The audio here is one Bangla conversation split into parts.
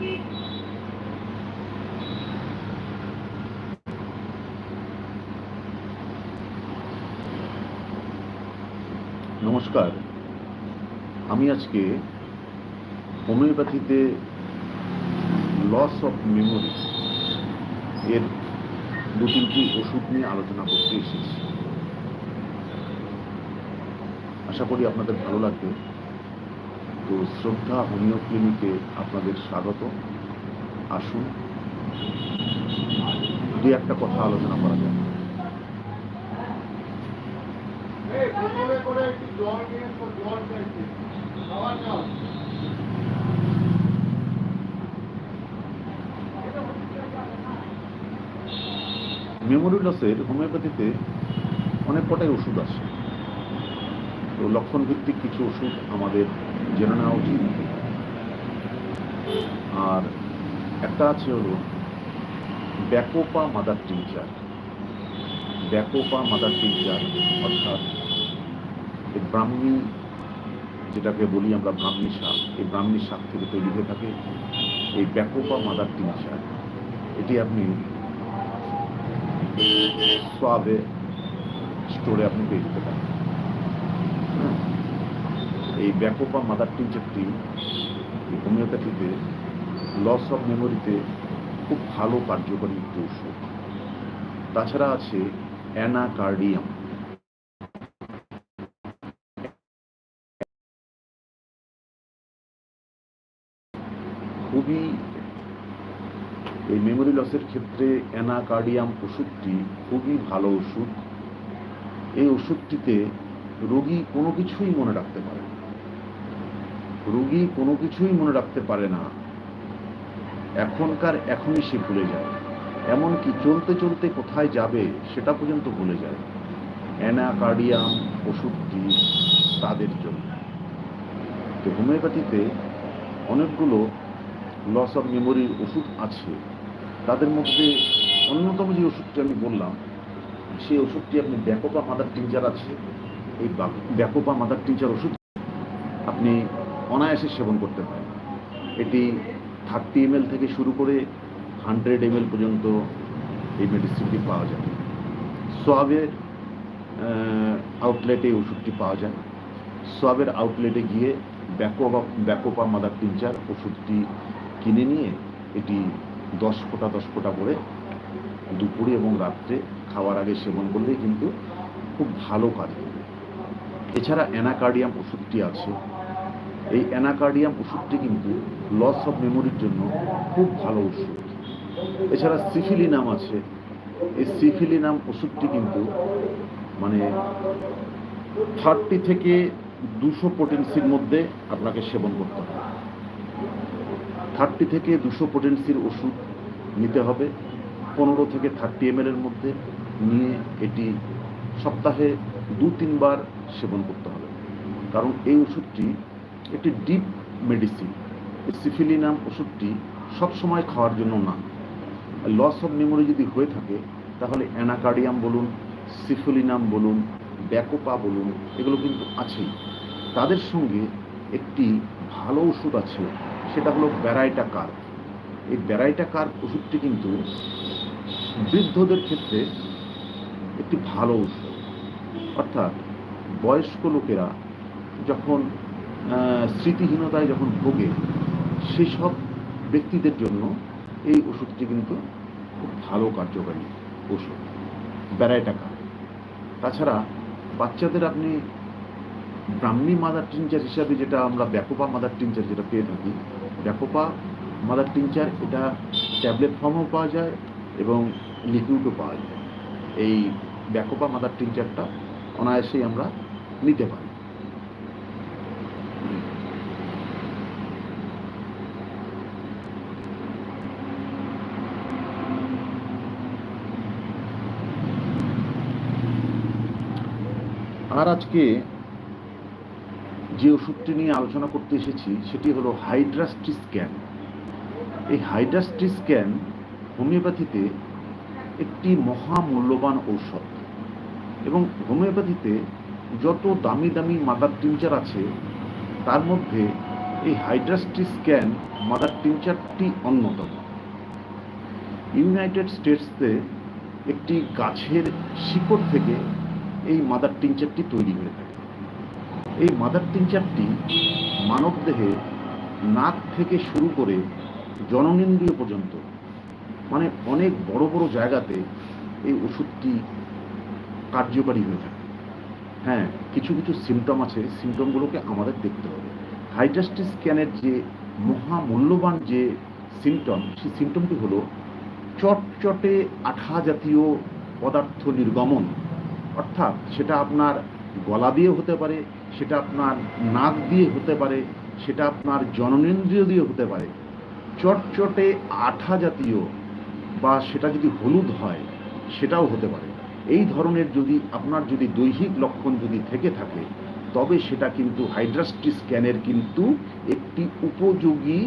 নমস্কার। আমি আজকে হোমিওপ্যাথিতে লস অফ মেমোরি এর দু তিনটি ওষুধ নিয়ে আলোচনা করতে এসেছি। আশা করি আপনাদের ভালো লাগবে। তো শ্রদ্ধা হোমিও ক্লিনিকে আপনাদের স্বাগত। আসুন। দু একটা কথা আলোচনা করা যাক। মেমোরি লসের হোমিওপ্যাথিতে অনেক কটাই ওষুধ আছে। তো লক্ষণ ভিত্তিক কিছু ওষুধ আমাদের জেনে নেওয়া উচিত আর একটা আছে হলো, bacopa mother teacher. Bacopa mother teacher, অর্থাৎ এই ব্রাহ্মী, যেটাকে বলি আমরা ব্রাহ্মী শাক, এই ব্রাহ্মী শাক থেকে তৈরি হয়ে থাকে এই ব্যাকোপা মাদার টিচার। এটি আপনি সোয়াবে স্টোরে আপনি পেয়ে যেতে পারেন। এই ব্যাকোপা মাদার টিচারটি হোমিওপ্যাথিতে লস অফ মেমোরিতে খুব ভালো কার্যকরী একটি ওষুধ। তাছাড়া আছে অ্যানাকার্ডিয়াম। খুবই এই মেমোরি লসের ক্ষেত্রে অ্যানাকার্ডিয়াম ওষুধটি খুবই ভালো ওষুধ। এই ওষুধটিতে রোগী কোনো কিছুই মনে রাখতে পারে না। রোগী কোনো কিছুই মনে রাখতে পারে না। এখনকার এখনই সে ভুলে যায়। এমনকি চলতে চলতে কোথায় যাবে সেটা পর্যন্ত ভুলে যায়। অ্যানাকার্ডিয়াম ওষুধটি তাদের জন্য। তো হোমিওপ্যাথিতে অনেকগুলো লস অফ মেমোরির ওষুধ আছে। তাদের মধ্যে অন্যতম যে ওষুধটি আমি বললাম, সেই ওষুধটি আপনি ব্যাকোপা মাদার টিঞ্চার আছে। এই ব্যাকোপা মাদার টিঞ্চার ওষুধ, আপনি অনায়াসে সেবন করতে পারেন এটি থার্টি এম থেকে শুরু করে হান্ড্রেড এম পর্যন্ত এই মেডিসিনটি পাওয়া যায়। সোয়াবের আউটলেটে ওষুধটি পাওয়া যায়। সোয়াবের আউটলেটে গিয়ে ব্যাকোপা ব্যাকোপা মাদার টিঞ্চার ওষুধটি কিনে নিয়ে এটি দশ ফোঁটা দশ ফোঁটা করে দুপুরে এবং রাত্রে খাওয়ার আগে সেবন করলেই কিন্তু খুব ভালো কাজ করবে এছাড়া অ্যানাকার্ডিয়াম ওষুধটি আছে। এই অ্যানাকার্ডিয়াম ওষুধটি কিন্তু লস অফ মেমোরির জন্য খুব ভালো ওষুধ। এছাড়া সিফিলিনাম আছে। এই সিফিলিনাম ওষুধটি কিন্তু মানে থার্টি থেকে দুশো পোটেন্সির মধ্যে আপনাকে সেবন করতে হবে। থার্টি থেকে দুশো পোটেন্সির ওষুধ নিতে হবে। পনেরো থেকে থার্টি এম এর মধ্যে নিয়ে এটি সপ্তাহে দু তিনবার সেবন করতে হবে। কারণ এই ওষুধটি একটি ডিপ মেডিসিন সিফিলিনাম ওষুধটি সবসময় খাওয়ার জন্য না। লস অফ মেমোরি যদি হয়ে থাকে, তাহলে অ্যানাকার্ডিয়াম বলুন, সিফিলিনাম বলুন, ব্যাকোপা বলুন, এগুলো কিন্তু আছেই। তাদের সঙ্গে একটি ভালো ওষুধ আছে, সেটা হলো ব্যারাইটা কার্ভ এই ব্যারাইটা কার্ভ ওষুধটি কিন্তু বৃদ্ধদের ক্ষেত্রে একটি ভালো ওষুধ। অর্থাৎ বয়স্ক লোকেরা যখন স্মৃতিহীনতায় যখন ভোগে, সেসব ব্যক্তিদের জন্য এই ওষুধটি কিন্তু খুব ভালো কার্যকারী ওষুধ ব্যারাইটা কার্ভ তাছাড়া বাচ্চাদের আপনি ব্রাহ্মী মাদার টিনচার হিসাবে যেটা আমরা ব্যাকোপা মাদার টিনচার যেটা পেয়ে থাকি, ব্যাকোপা মাদার টিনচার এটা ট্যাবলেট ফর্মও পাওয়া যায় এবং লিকুইডও পাওয়া যায়। এই ব্যাকোপা মাদার টিনচারটা অনায়াসেই আমরা নিতে পারি। আজকে যে ওষুধটি নিয়ে আলোচনা করতে এসেছি, সেটি হলো হাইড্রাস্টি স্ক্যান এই হাইড্রাস্টি স্ক্যান হোমিওপ্যাথিতে একটি মহামূল্যবান ঔষধ এবং হোমিওপ্যাথিতে যত দামি দামি মাদার টিনচার আছে, তার মধ্যে এই হাইড্রাস্টি স্ক্যান মাদার টিনচারটি অন্যতম। ইউনাইটেড স্টেটসে একটি গাছের শিকড় থেকে এই মাদার টিনচারটি তৈরি হয়ে থাকে। এই মাদার টিনচারটি মানবদেহে নাক থেকে শুরু করে জননেন্দ্রিয় পর্যন্ত মানে অনেক বড় বড় জায়গাতে এই ওষুধটি কার্যকারী হয়ে থাকে। হ্যাঁ কিছু কিছু সিমটম আছে সিমটমগুলোকে আমাদের দেখতে হবে। হাইড্রাস্টি স্ক্যানের যে মহামূল্যবান যে সিমটম সেই সিমটমটি হলো চটচটে আঠা জাতীয় পদার্থ নির্গমন। অর্থাৎ সেটা আপনার গলা দিয়ে হতে পারে, সেটা আপনার নাক দিয়ে হতে পারে, সেটা আপনার জননেন্দ্রিয় দিয়ে হতে পারে। চটচটে আঠা জাতীয় বা সেটা যদি হলুদ হয়, সেটাও হতে পারে। এই ধরনের যদি আপনার যদি দৈহিক লক্ষণ যদি থেকে থাকে, তবে সেটা কিন্তু হাইড্রাস্টি স্ক্যানের কিন্তু একটি উপযোগী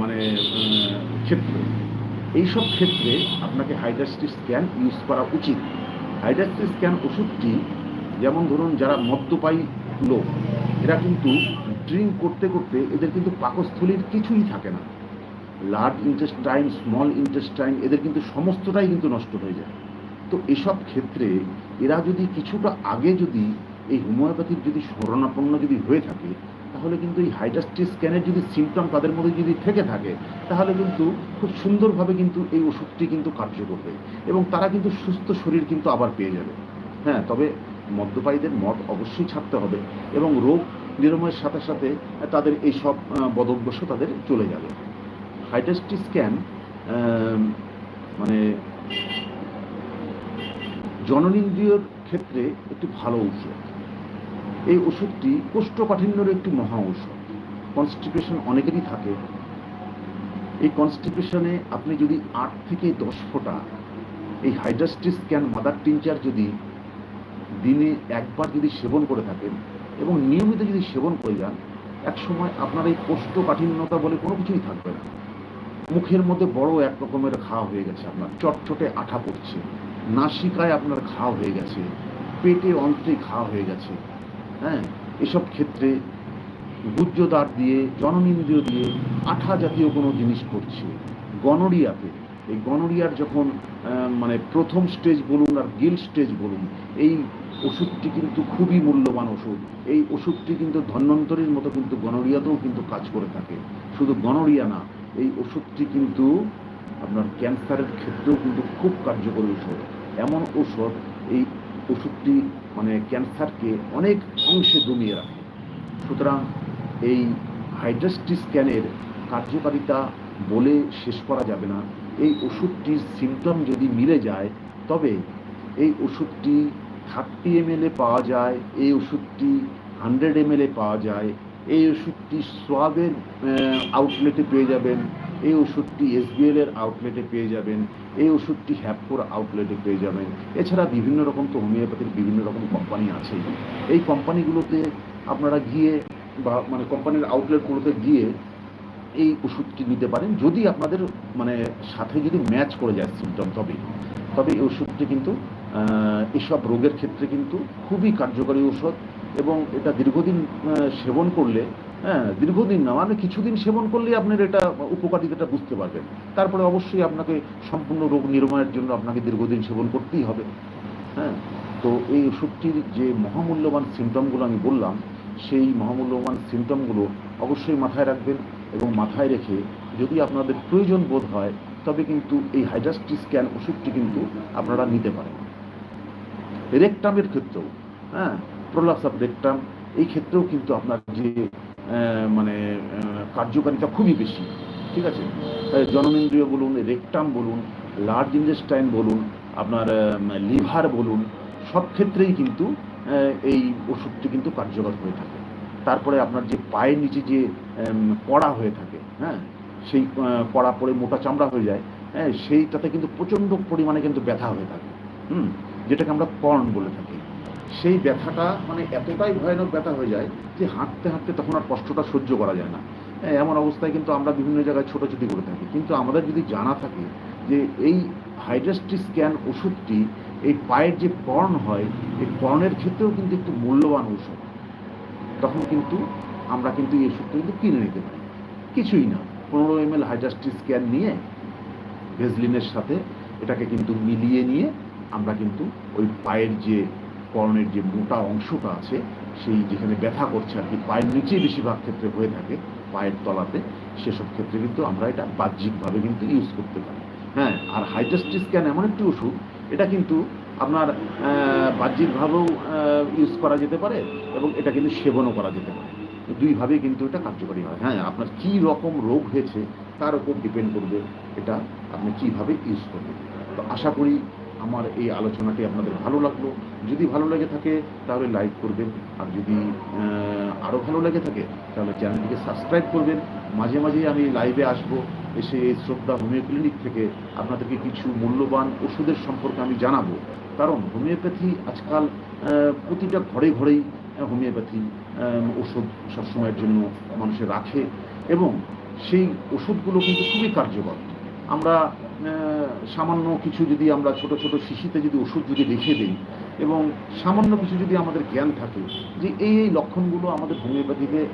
মানে ক্ষেত্র। এইসব ক্ষেত্রে আপনাকে হাইড্রাস্টি স্ক্যান ইউজ করা উচিত। হাইড্রাস্টি স্ক্যান ওষুধটি, যেমন ধরুন যারা মদ্যপায়ী লোক, এরা কিন্তু ড্রিঙ্ক করতে করতে এদের কিন্তু পাকস্থলীর কিছুই থাকে না। লার্জ ইন্টেস্টাইন স্মল ইন্টেস্টাইন এদের কিন্তু সমস্তটাই কিন্তু নষ্ট হয়ে যায়। তো এসব ক্ষেত্রে এরা যদি কিছুটা আগে যদি এই হোমিওপ্যাথির যদি শরণাপন্ন যদি হয়ে থাকে তাহলে কিন্তু এই হাইড্রাস্টি স্ক্যানের যদি সিমটম তাদের মধ্যে যদি থেকে থাকে, তাহলে কিন্তু খুব সুন্দরভাবে কিন্তু এই ওষুধটি কিন্তু কার্য করবে এবং তারা কিন্তু সুস্থ শরীর কিন্তু আবার পেয়ে যাবে। হ্যাঁ তবে মদ্যপায়ীদের মদ অবশ্যই ছাড়তে হবে এবং রোগ নিরাময়ের সাথে সাথে তাদের এই সব বদভ্যাস তাদের চলে যাবে। হাইড্রাস্টি স্ক্যান মানে জননেন্দ্রিয়র ক্ষেত্রে একটি ভালো ঔষধ। এই ওষুধটি কোষ্ঠকাঠিন্যের একটি মহা ঔষধ। কনস্টিপেশন অনেকেরই থাকে। এই কনস্টিপেশনে আপনি যদি আট থেকে দশ ফোঁটা এই হাইড্রাস্টি স্ক্যান মাদার টিনচার যদি দিনে একবার যদি সেবন করে থাকেন এবং নিয়মিত যদি সেবন করে যান এক সময় আপনার এই কোষ্ঠকাঠিন্যতা বলে কোনো কিছুই থাকবে না। মুখের মধ্যে বড় এক রকমের ঘা হয়ে গেছে আপনার, চটচটে আঠা পড়ছে, নাসিকায় আপনার ঘা হয়ে গেছে, পেটে অন্ত্রে ঘা হয়ে গেছে। হ্যাঁ এসব ক্ষেত্রে গুজ্জদার দিয়ে, জননেন্দ্রিয় দিয়ে আঠা জাতীয় কোনো জিনিস করছে। গনোরিয়াতে, এই গনোরিয়ার যখন মানে প্রথম স্টেজ বলুন আর গিল স্টেজ বলুন, এই ওষুধটি কিন্তু খুবই মূল্যবান ওষুধ। এই ওষুধটি কিন্তু ধন্বন্তরীর মতো কিন্তু গনোরিয়াতেও কিন্তু কাজ করে থাকে। শুধু গনোরিয়া না, এই ওষুধটি কিন্তু আপনার ক্যান্সারের ক্ষেত্রেও কিন্তু খুব কার্যকরী ওষুধ। এমন ওষুধ এই ওষুধটি মানে ক্যান্সারকে অনেক অংশে দমিয়ে রাখে। সুতরাং এই হাইড্রাস্টি স্ক্যানের কার্যকারিতা বলে শেষ করা যাবে না। এই ওষুধটির সিমটম যদি মিলে যায়, তবে এই ওষুধটি থার্টি এম পাওয়া যায়, এই ওষুধটি হান্ড্রেড এম পাওয়া যায় এই ওষুধটি সোয়াবের আউটলেটে পেয়ে যাবেন। এই ওষুধটি এসবিএল এর আউটলেটে পেয়ে যাবেন। এই ওষুধটি হ্যাপকোর আউটলেটে পেয়ে যাবেন। এছাড়া বিভিন্ন রকম তো হোমিওপ্যাথির বিভিন্ন রকম কোম্পানি আছে এই কোম্পানিগুলোতে আপনারা গিয়ে বা মানে কোম্পানির আউটলেটগুলোতে গিয়ে এই ওষুধটি নিতে পারেন। যদি আপনাদের মানে সাথে যদি ম্যাচ করে যায় সিমটম তবে তবে এই ওষুধটি কিন্তু এসব রোগের ক্ষেত্রে কিন্তু খুবই কার্যকরী ওষুধ এবং এটা দীর্ঘদিন সেবন করলে হ্যাঁ দীর্ঘদিন না মানে কিছুদিন সেবন করলে আপনার এটা উপকারিতাটা বুঝতে পারবেন। তারপরে অবশ্যই আপনাকে সম্পূর্ণ রোগ নিরাময়ের জন্য আপনাকে দীর্ঘদিন সেবন করতেই হবে। হ্যাঁ তো এই ওষুধটির যে মহামূল্যবান সিমটমগুলো আমি বললাম, সেই মহামূল্যবান সিমটমগুলো অবশ্যই মাথায় রাখবেন। এবং মাথায় রেখে যদি আপনাদের প্রয়োজন বোধ হয়, তবে কিন্তু এই হাইড্রাস্টি স্ক্যান ওষুধটি কিন্তু আপনারা নিতে পারেন। রেকটামের ক্ষেত্রেও হ্যাঁ প্রলাপস অফ রেকটাম এই ক্ষেত্রেও কিন্তু আপনার যে মানে কার্যকারিতা খুবই বেশি, ঠিক আছে? জননেন্দ্রিয় বলুন রেকটাম বলুন লার্জ ইন্ডেস্টাইন বলুন, আপনার লিভার বলুন, সব ক্ষেত্রেই কিন্তু এই ওষুধটি কিন্তু কার্যকর হয়ে থাকে। তারপরে আপনার যে পায়ের নিচে যে কড়া হয়ে থাকে হ্যাঁ? সেই কড়া পড়ে মোটা চামড়া হয়ে যায় হ্যাঁ? সেইটাতে কিন্তু প্রচণ্ড পরিমাণে কিন্তু ব্যথা হয়ে থাকে হুম? যেটাকে আমরা কর্ন বলে থাকি। সেই ব্যথাটা মানে এতটাই ভয়ানক ব্যথা হয়ে যায় যে হাঁটতে হাঁটতে তখন আর কষ্টটা সহ্য করা যায় না। হ্যাঁ, এমন অবস্থায় কিন্তু আমরা বিভিন্ন জায়গায় ছোটাছুটি করে থাকি। কিন্তু আমাদের যদি জানা থাকে যে এই হাইড্রাস্টি স্ক্যান ওষুধটি এই পায়ের যে কর্ন হয় এই কর্নের ক্ষেত্রেও কিন্তু একটু মূল্যবান ওষুধ তখন কিন্তু আমরা কিন্তু এই ওষুধটা কিন্তু কিনে নিতে পারি। কিছুই না। পনেরো এম এল স্ক্যান নিয়ে ভেজলিনের সাথে এটাকে কিন্তু মিলিয়ে নিয়ে আমরা কিন্তু ওই পায়ের যে কর্ণের যে মোটা অংশটা আছে, সেই যেখানে ব্যথা করছে আর কি, পায়ের নিচেই বেশিরভাগ ক্ষেত্রে হয়ে থাকে, পায়ের তলাতে, সেসব ক্ষেত্রে কিন্তু আমরা এটা বাহ্যিকভাবে কিন্তু ইউজ করতে পারি। হ্যাঁ আর হাইড্রাস্টি স্ক্যান এমন একটি ওষুধ, এটা কিন্তু আপনার বাহ্যিকভাবেও ইউজ করা যেতে পারে এবং এটা কিন্তু সেবনও করা যেতে পারে। দুইভাবেই কিন্তু এটা কার্যকরী হয়। হ্যাঁ আপনার কী রকম রোগ হয়েছে তার উপর ডিপেন্ড করবে এটা আপনি কীভাবে ইউজ করবেন। তো আশা করি আমার এই আলোচনাটি আপনাদের ভালো লাগল। যদি ভালো লেগে থাকে, তাহলে লাইক করবেন। আর যদি আরও ভালো লেগে থাকে, তাহলে চ্যানেলটিকে সাবস্ক্রাইব করবেন। মাঝে মাঝে আমি লাইভে আসব। এসে এই শ্রদ্ধা হোমিও ক্লিনিক থেকে আপনাদেরকে কিছু মূল্যবান ওষুধের সম্পর্কে আমি জানাব। কারণ হোমিওপ্যাথি আজকাল প্রতিটা ঘরে ঘরেই হোমিওপ্যাথি ওষুধ সবসময়ের জন্য মানুষের রাখে। এবং সেই ওষুধগুলো কিন্তু খুবই কার্যকর। আমরা সামান্য কিছু যদি আমরা ছোট ছোট শিশিতে যদি ওষুধ যদি রেখে দিই এবং সামান্য কিছু যদি আমাদের জ্ঞান থাকে যে এই এই লক্ষণগুলো আমাদের হোমিওপ্যাথিতে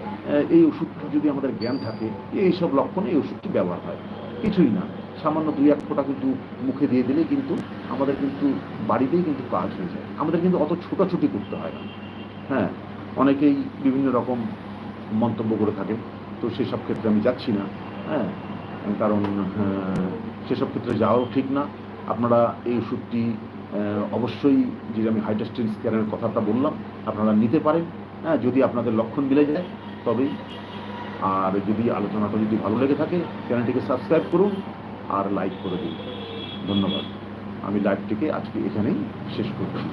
এই ওষুধটি যদি আমাদের জ্ঞান থাকে এই সব লক্ষণে এই ওষুধটি ব্যবহার হয়। কিছুই না। সামান্য দুই এক ফোঁটা কিন্তু মুখে দিয়ে দিলে কিন্তু আমাদের কিন্তু বাড়িতেই কিন্তু কাজ হয়ে যায়। আমাদের কিন্তু অত ছোটাছুটি করতে হয় না। হ্যাঁ অনেকেই বিভিন্ন রকম মন্তব্য করে থাকে। তো সেসব ক্ষেত্রে আমি যাচ্ছি না। হ্যাঁ কারণ সেসব ক্ষেত্রে যাওয়াও ঠিক না। আপনারা এই ওষুধটি অবশ্যই যে আমি হাইড্রাস্টিন স্ক্যানের কথাটা বললাম, আপনারা নিতে পারেন। হ্যাঁ যদি আপনাদের লক্ষণ মিলে যায়, তবেই। আর যদি আলোচনাটা যদি ভালো লেগে থাকে, চ্যানেলটিকে সাবস্ক্রাইব করুন আর লাইক করে দিন। ধন্যবাদ। আমি লাইভটিকে আজকে এখানেই শেষ করছি।